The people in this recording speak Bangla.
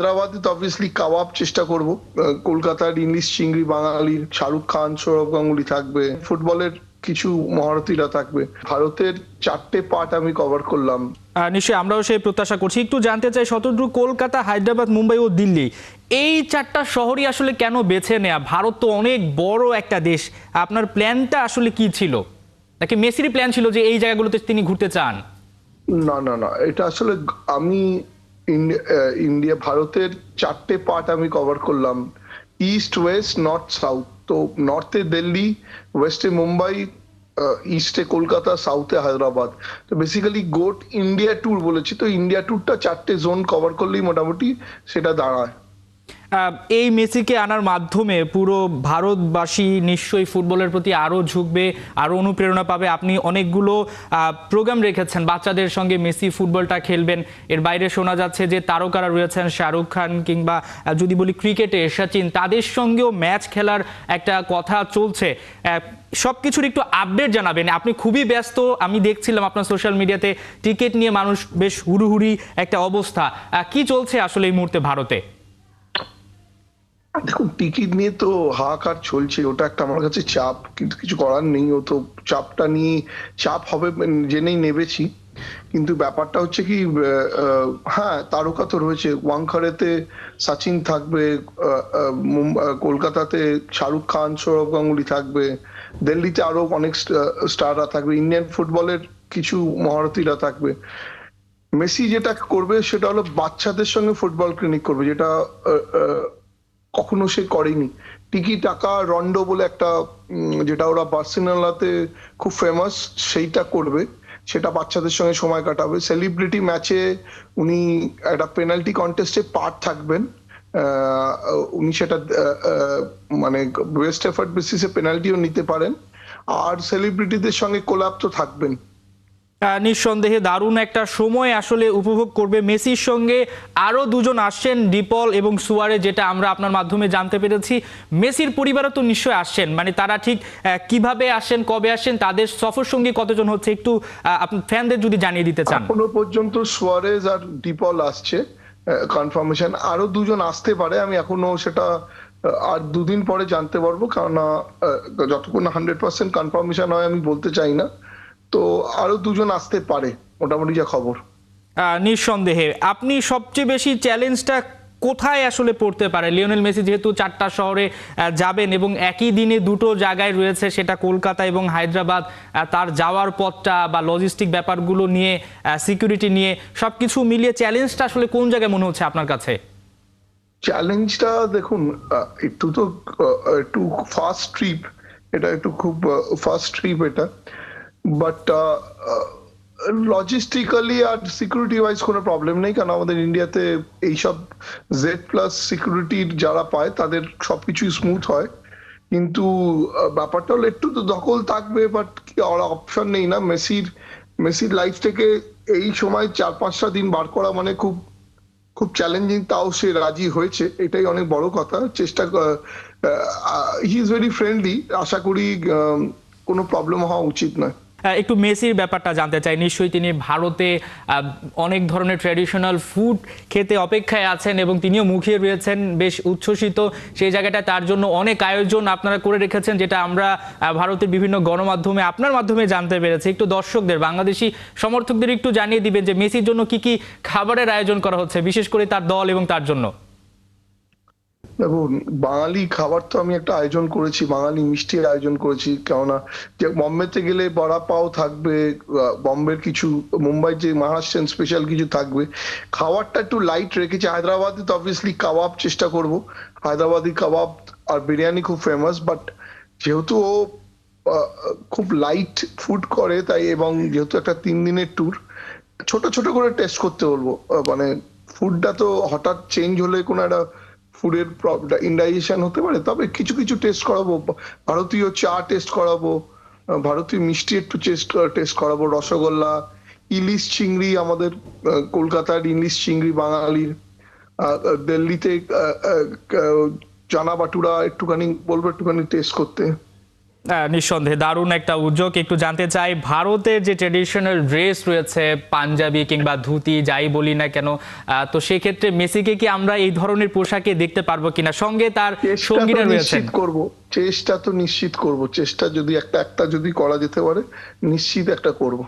হায়দ্রাবাদে তো অবভিয়াসলি কাবাব চেষ্টা করব। কলকাতার ইংলিশ চিংড়ি বাঙালির শাহরুখ খান সৌরভ গাঙ্গুলি থাকবে। ফুটবলের কিছু মহারথীরা থাকবে। ভারতের চারটে পার্ট আমি কভার করলাম। নিশ্চয়ই আমরাও সেই প্রত্যাশা করছি। একটু জানতে চাই শতদ্রু কলকাতা হায়দ্রাবাদ মুম্বাই ও দিল্লি এই চারটা শহরই আসলে কেন বেছে নেয়া? ভারত তো অনেক বড় একটা দেশ। আপনার প্ল্যানটা আসলে কি ছিল? নাকি মেসিরই প্ল্যান ছিল যে এই জায়গাগুলোতে তিনি ঘুরতে চান? না না না এটা আসলে আমি ইন্ডিয়া, ভারতের চারটে পার্ট আমি কভার করলাম। ইস্ট ওয়েস্ট নর্থ সাউথ তো নর্থে দিল্লি ওয়েস্টে মুম্বাই ইস্টে কলকাতা সাউথে হায়দ্রাবাদ তো বেসিক্যালি গোট ইন্ডিয়া ট্যুর বলেছি। তো ইন্ডিয়া ট্যুরটা চারটে জোন কভার করলেই মোটামুটি সেটা দাঁড়ায়। এই মেসিকে আনার মাধ্যমে পুরো ভারতবাসী নিশ্চয়ই ফুটবলের প্রতি আরও ঝুঁকবে, আরও অনুপ্রেরণা পাবে। আপনি অনেকগুলো প্রোগ্রাম রেখেছেন। বাচ্চাদের সঙ্গে মেসি ফুটবলটা খেলবেন। এর বাইরে শোনা যাচ্ছে যে তারকারা রয়েছেন শাহরুখ খান কিংবা যদি বলি ক্রিকেটে সচিন, তাদের সঙ্গেও ম্যাচ খেলার একটা কথা চলছে। সব কিছুর একটু আপডেট জানাবেন। আপনি খুবই ব্যস্ত, আমি দেখছিলাম আপনার সোশ্যাল মিডিয়াতে টিকিট নিয়ে মানুষ বেশ হুড়ুহুড়ি একটা অবস্থা। কি চলছে আসলে এই মুহূর্তে ভারতে? দেখুন, টিকিট নিয়ে তো হাহাকার চলছে ওটা একটা আমার কাছে চাপ, কিন্তু কিছু করার নেই। ও তো চাপটা নিয়ে, চাপ হবে জেনেই নেবেছি। কিন্তু ব্যাপারটা হচ্ছে কি হ্যাঁ তারকা তো রয়েছে। ওয়াংখারেতে সচিন থাকবে কলকাতাতে শাহরুখ খান, সৌরভ গাঙ্গুলি থাকবে। দিল্লিতে আরও অনেক স্টাররা থাকবে। ইন্ডিয়ান ফুটবলের কিছু মহারথীরা থাকবে। মেসি যেটা করবে, সেটা হলো বাচ্চাদের সঙ্গে ফুটবল ক্লিনিক করবে, যেটা কখনো সে করেনি। টিকি টাকা রন্ডো বলে একটা যেটা ওরা বার্সেলোনাতে খুব ফেমাস সেইটা করবে। সেটা বাচ্চাদের সঙ্গে সময় কাটাবে। সেলিব্রিটি ম্যাচে উনি একটা পেনাল্টি কন্টেস্টে পার্ট থাকবেন। উনি সেটা মানে বেস্ট এফার্ট বেসিসে পেনাল্টিও নিতে পারেন। আর সেলিব্রিটিদের সঙ্গে কোলাপ তো থাকবেন। নিঃসন্দেহে দারুণ একটা সময় আসলে উপভোগ করবে মেসির সঙ্গে। আরও দুজন আসছেন ডিপল এবং সুয়ারে যেটা আমরা আপনার মাধ্যমে জানতে পেরেছি। মেসির পরিবারও তো নিশ্চয়ই আসছেন মানে তারা ঠিক কীভাবে আসেন কবে আসেন তাদের সফর সঙ্গী কতজন হচ্ছে একটু ফ্যানদের যদি জানিয়ে দিতে চান। এখনও পর্যন্ত সোয়ারেজ আর ডিপল আসছে কনফার্মেশন আরও দুজন আসতে পারে আমি এখনও সেটা আর দুদিন পরে জানতে পারব আহ, যতক্ষণ হান্ড্রেড পার্সেন্ট কনফার্মেশন হয় আমি বলতে চাই না। তো আরও দুজন আসতে পারে মোটামুটি যা খবর। নিঃসন্দেহে। আপনি সবচেয়ে বেশি চ্যালেঞ্জটা কোথায় আসলে পড়তে পারে? লিওনেল মেসি যেহেতু চারটা শহরে যাবেন এবং একই দিনে দুটো জায়গায় রয়েছে সেটা কলকাতা এবং হায়দ্রাবাদ তার যাওয়ার পথটা বা লজিস্টিক ব্যাপারগুলো নিয়ে সিকিউরিটি নিয়ে সব কিছু মিলিয়ে চ্যালেঞ্জটা আসলে কোন জায়গায় মনে হচ্ছে আপনার কাছে? চ্যালেঞ্জটা দেখুন একটু তো একটু ফাস্ট ট্রিপ এটা একটু খুব ফাস্ট ট্রিপ এটা। বাট লজিস্টিক্যালি আর সিকিউরিটি ওয়াইজ কোনো প্রবলেম নেই। কারণ আমাদের ইন্ডিয়াতে এইসব জেড প্লাস সিকিউরিটির যারা পায়, তাদের সবকিছুই স্মুথ হয়। কিন্তু ব্যাপারটা হলো একটু তো দখল থাকবে বাট আর অপশন নেই না। মেসির মেসির লাইফ থেকে এই সময় চার পাঁচটা দিন বার করা মানে খুব খুব চ্যালেঞ্জিং তাও সে রাজি হয়েছে। এটাই অনেক বড় কথা। চেষ্টা হি ইজ ভেরি ফ্রেন্ডলি আশা করি কোনো প্রবলেম হওয়া উচিত নয়। একটু মেসির ব্যাপারটা জানতে চাই। নিশ্চয়ই তিনি ভারতে অনেক ধরনের ট্র্যাডিশনাল ফুড খেতে অপেক্ষায় আছেন এবং তিনিও মুখিয়ে রয়েছেন, বেশ উচ্ছ্বসিত। সেই জায়গাটা তার জন্য অনেক আয়োজন আপনারা করে রেখেছেন, যেটা আমরা ভারতের বিভিন্ন গণমাধ্যমে, আপনার মাধ্যমে জানতে পেরেছি। একটু দর্শকদের, বাংলাদেশি সমর্থকদের একটু জানিয়ে দিবেন যে, মেসির জন্য কি কি খাবারের আয়োজন করা হচ্ছে, বিশেষ করে তার দল এবং তার জন্য। দেখুন, বাঙালি খাবার তো আমি একটা আয়োজন করেছি, বাঙালি মিষ্টির আয়োজন করেছি, কেননা যে বম্বেতে গেলে বড়া পাও থাকবে বম্বের কিছু, মুম্বাই যে মহারাষ্ট্রিয়ান স্পেশাল কিছু থাকবে, খাবারটা একটু লাইট রেখেছি, হায়দ্রাবাদে তো অবভিয়াসলি কাবাব চেষ্টা করব, হায়দ্রাবাদি কাবাব আর বিরিয়ানি খুব ফেমাস বাট যেহেতু ও খুব লাইট ফুড করে, তাই এবং যেহেতু একটা তিন দিনের ট্যুর ছোট ছোট করে টেস্ট করতে বলব মানে ফুডটা তো হঠাৎ চেঞ্জ হলে কোনো একটা ফুডের ইন্ডাইজেশন হতে পারে, তবে কিছু কিছু টেস্ট করাবো, ভারতীয় চা টেস্ট করাবো ভারতীয় মিষ্টি একটু টেস্ট টেস্ট করাবো, রসগোল্লা, ইলিশ চিংড়ি আমাদের কলকাতার ইলিশ চিংড়ি বাঙালির দিল্লিতে চানা বাটুরা একটুখানি বলব একটুখানি টেস্ট করতে। নিঃসন্দেহে দারুণ একটা উদ্যোগ। একটু জানতে চাই ভারতের যে ট্রেডিশনাল ড্রেস রয়েছে পাঞ্জাবি কিংবা ধুতি যাই বলি না কেন আহ, তো সেক্ষেত্রে মেসিকে কি আমরা এই ধরনের পোশাকে দেখতে পারব কিনা? সঙ্গে তার সঙ্গীরা রয়েছে করব চেষ্টা তো নিশ্চিত করব চেষ্টা যদি একটা একটা যদি করা যেতে পারে নিশ্চিত একটা করব।